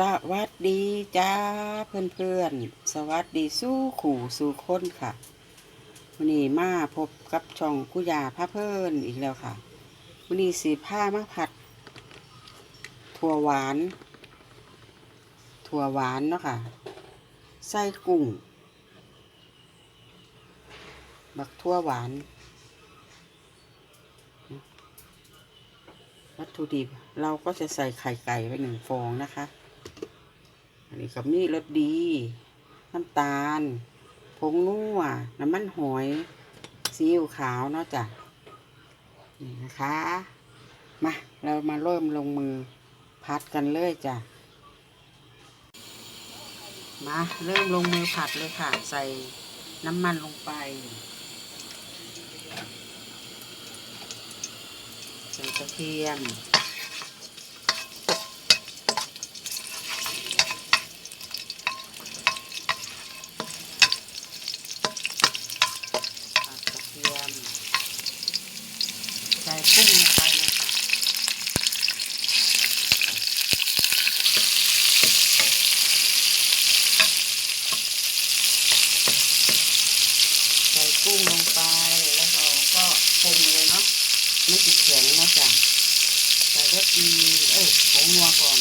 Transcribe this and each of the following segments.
สวัสดีจ้าเพื่อนเพื่อนๆ สวัสดีสู้ขู่สู่คนค่ะวันนี้มาพบกับช่องกุยาพระเพิ่อนอีกแล้วค่ะวันนี้สีผ้ามาผัด ถั่วหวาน ถั่วหวานเนาะค่ะไส้กุ้ง บักถั่วหวาน วัตถุดิบเราก็จะใส่ไข่ไก่ไว้หนึ่งฟองนะคะ นนี้กับนี่รสดี น้ำตาล ผงนัวน้ำมันหอยซีอิ๊วขาวเนาะจ้ะนี่นะคะ มา เรามาเริ่มลงมือผัดกันเลยจ้ะ มาเริ่มลงมือผัดเลยค่ะ ใส่น้ำมันลงไป ใส่กระเทียม ผัดกระเทียม ใส่ กุ้งลงไปเลยค่ะใส่กุ้งลงไปแล้วก็ก็ปรุงเลยเนาะไม่ติดแข็งนะจ๊ะใส่รสดีเอ้ยผงนัวก่อน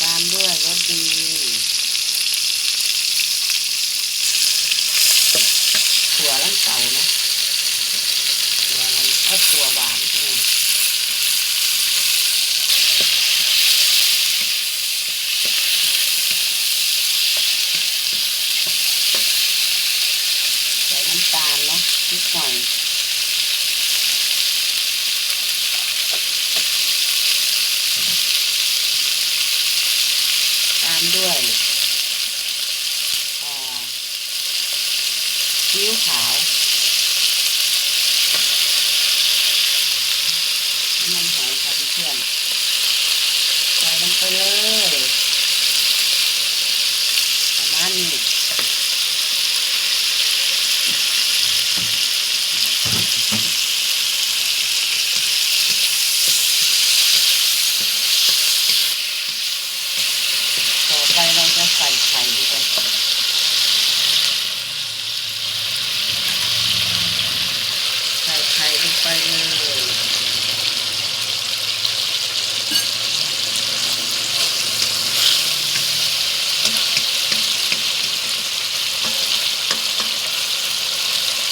ตามด้วยรสดี ถั่วลันเต่านะถั่วลันเอ้ยถั่วหวานใช่ไหมใส่น้ำตาลเนาะนิดหน่อย ตามด้วยอ่าซีอิ๊วขาวน้ำมันหอยค่ะเพื่อนๆใส่ลงไปเลยประมาณนี้ต่อไปเราจะใส่ไข่ลงไปใส่ไข่ลงไปเลย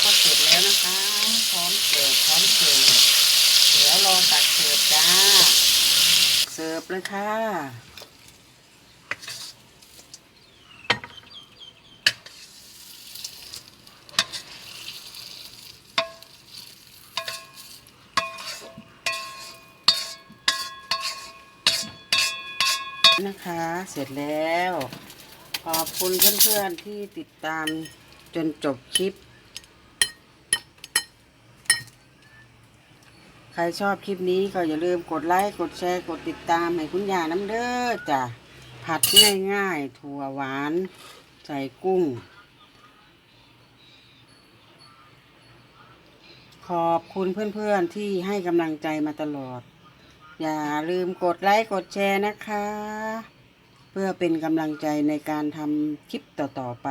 ก็เสร็ จแล้วนะคะพร้อมเสิร์ฟพร้อมเสิร์ฟเดี๋ยวรอตักเสิร์ฟจ้า เสิร์ฟเลยค่ะนะคะ เสร็จแล้ว ขอบคุณเพื่อนๆที่ติดตามจนจบคลิป ใครชอบคลิปนี้ก็อย่าลืมกดไลค์ กดแชร์ กดติดตามให้คุณยาน้ำเด้อจ้ะ ผัดง่ายๆ ถั่วหวาน ใส่กุ้ง ขอบคุณเพื่อนๆที่ให้กำลังใจมาตลอด อย่าลืมกดไลค์ กดแชร์นะคะ เพื่อเป็นกำลังใจในการทำคลิปต่อๆไป